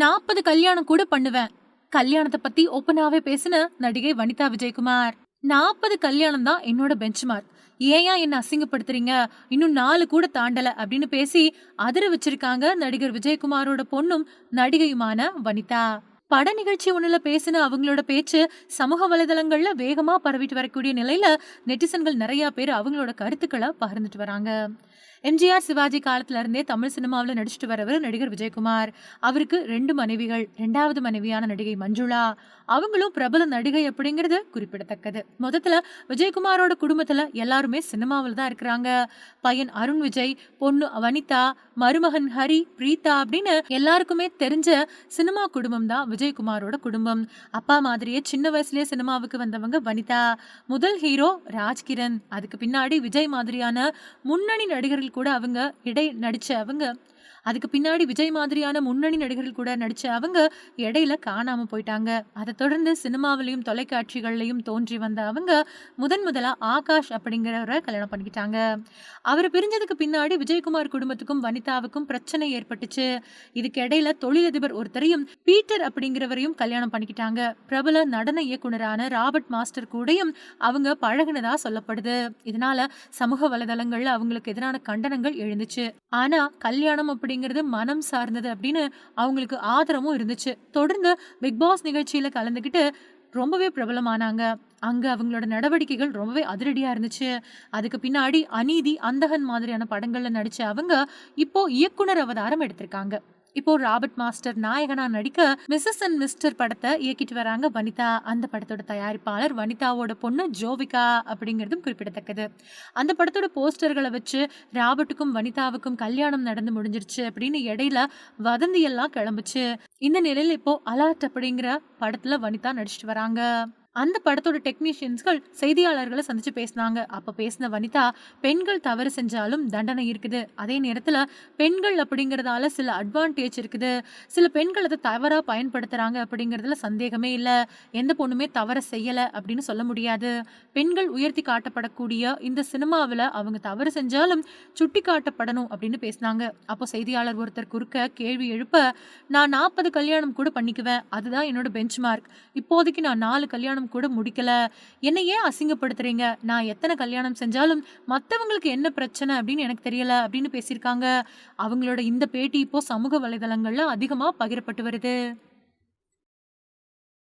நாற்பது கல்யாணம் கூட பண்ணுவேன். கல்யாணத்தை பத்தி ஓப்பனாவே பேசின நடிகை வனிதா விஜயகுமார். நாற்பது கல்யாணம் தான் என்னோட பெஞ்ச்மார்க் ஏன் என்ன அசிங்கப்படுத்துறீங்க? இன்னும் நாலு கூட தாண்டல அப்படின்னு பேசி அதிர வச்சிருக்காங்க நடிகர் விஜயகுமாரோட பொண்ணும் நடிகையுமான வனிதா. பட நிகழ்ச்சி ஒண்ணுல பேசின அவங்களோட பேச்சு சமூக வலைதளங்கள்ல வேகமா பரவிட்டு வரக்கூடிய நிலையில நெட்டிசன்கள் நிறைய பேர் அவங்களோட கருத்துக்களை பகிர்ந்துட்டு வராங்க. எம்ஜிஆர் சிவாஜி காலத்துல இருந்தே தமிழ் சினிமாவில் நடிச்சிட்டு வரவர் நடிகர் விஜயகுமார். அவருக்கு ரெண்டு மனைவிகள் ரெண்டாவது மனைவியான நடிகை மஞ்சுளா. அவங்களும் பிரபல நடிகை அப்படிங்கிறது குறிப்பிடத்தக்கது. மொத்தத்துல விஜயகுமாரோட குடும்பத்துல எல்லாருமே சினிமாவில் தான் இருக்கிறாங்க. பையன் அருண் விஜய் பொண்ணு வனிதா மருமகன் ஹரி பிரீதா அப்படின்னு எல்லாருக்குமே தெரிஞ்ச சினிமா குடும்பம் தான் விஜயகுமாரோட குடும்பம். அப்பா மாதிரியே சின்ன வயசுலயே சினிமாவுக்கு வந்தவங்க வனிதா. முதல் ஹீரோ ராஜ்கிரண். அதுக்கு பின்னாடி விஜய் மாதிரியான முன்னணி நடிகர்கள் கூட அவங்க இடை நடித்த அவங்க அதுக்கு பின்னாடி விஜய் மாதிரியான முன்னணி நடிகர்கள் கூட நடிச்ச அவங்க இடையில காணாம போயிட்டாங்க. அதை தொடர்ந்து சினிமாவிலையும் தொலைக்காட்சிகள்லையும் தோன்றி வந்த அவங்க முதன் முதலா ஆகாஷ் அப்படிங்கிறவரை கல்யாணம் பண்ணிக்கிட்டாங்க. அவர் பிரிஞ்சதுக்கு பின்னாடி விஜயகுமார் குடும்பத்துக்கும் வனிதாவுக்கும் பிரச்சனை ஏற்பட்டுச்சு. இதுக்கு இடையில தொழிலதிபர் ஒருத்தரையும் பீட்டர் அப்படிங்கிறவரையும் கல்யாணம் பண்ணிக்கிட்டாங்க. பிரபல நடன இயக்குனரான ராபர்ட் மாஸ்டர் கூடயும் அவங்க பழகுனதா சொல்லப்படுது. இதனால சமூக வலைதளங்கள்ல அவங்களுக்கு எதிரான கண்டனங்கள் எழுந்துச்சு. ஆனா கல்யாணம் அப்படிங்கிறது மனம் சார்ந்தது அப்படின்னு அவங்களுக்கு ஆதரவும் இருந்துச்சு. தொடர்ந்து பிக் பாஸ் நிகழ்ச்சியில கலந்துக்கிட்டு ரொம்பவே பிரபலமானாங்க. அங்கே அவங்களோட நடவடிக்கைகள் ரொம்பவே அதிரடியாக இருந்துச்சு. அதுக்கு பின்னாடி அநீதி அந்தகன் மாதிரியான படங்களில் நடித்த அவங்க இப்போ இயக்குனர் அவதாரம் எடுத்திருக்காங்க. இப்போ ராபர்ட் மாஸ்டர் நாயகனா நடிக்க மிஸ்ஸஸ் அண்ட் மிஸ்டர் படத்தை இயக்கிட்டு வராங்க வனிதா. அந்த படத்தோட தயாரிப்பாளர் வனிதாவோட பொண்ணு ஜோவிகா அப்படிங்கிறதும் குறிப்பிடத்தக்கது. அந்த படத்தோட போஸ்டர்களை வச்சு ராபர்ட்டுக்கும் வனிதாவுக்கும் கல்யாணம் நடந்து முடிஞ்சிருச்சு அப்படின்னு இடையில வதந்தி எல்லாம் கிளம்புச்சு. இந்த நிலையில இப்போ அலாட் அப்படிங்கிற படத்துல வனிதா நடிச்சிட்டு வராங்க. அந்த படத்தோட டெக்னீஷியன்ஸ்கள் செய்தியாளர்களை சந்திச்சு பேசினாங்க. அப்போ பேசின வனிதா பெண்கள் தவறு செஞ்சாலும் தண்டனை இருக்குது. அதே நேரத்தில் பெண்கள் அப்படிங்கிறதால சில அட்வான்டேஜ் இருக்குது. சில பெண்கள் அதை தவறாக பயன்படுத்துகிறாங்க அப்படிங்கிறதுல சந்தேகமே இல்லை. எந்த பொண்ணுமே தவற செய்யலை அப்படின்னு சொல்ல முடியாது. பெண்கள் உயர்த்தி காட்டப்படக்கூடிய இந்த சினிமாவில் அவங்க தவறு செஞ்சாலும் சுட்டி காட்டப்படணும் அப்படின்னு பேசினாங்க. அப்போ செய்தியாளர் ஒருத்தர் குறுக்க கேள்வி எழுப்ப நான் நாற்பது கல்யாணம் கூட பண்ணிக்குவேன். அதுதான் என்னோட பெஞ்ச் மார்க் இப்போதைக்கு நான் நாலு கல்யாணம் கல்யாணம் கூட முடிக்கல. என்னை ஏன் அசிங்கப்படுத்துறீங்க? நான் எத்தனை கல்யாணம் செஞ்சாலும் மற்றவங்களுக்கு என்ன பிரச்சனை அப்படின்னு எனக்கு தெரியல அப்படின்னு பேசியிருக்காங்க. அவங்களோட இந்த பேட்டி இப்போ சமூக வலைதளங்கள்ல அதிகமாக பகிரப்பட்டு வருது.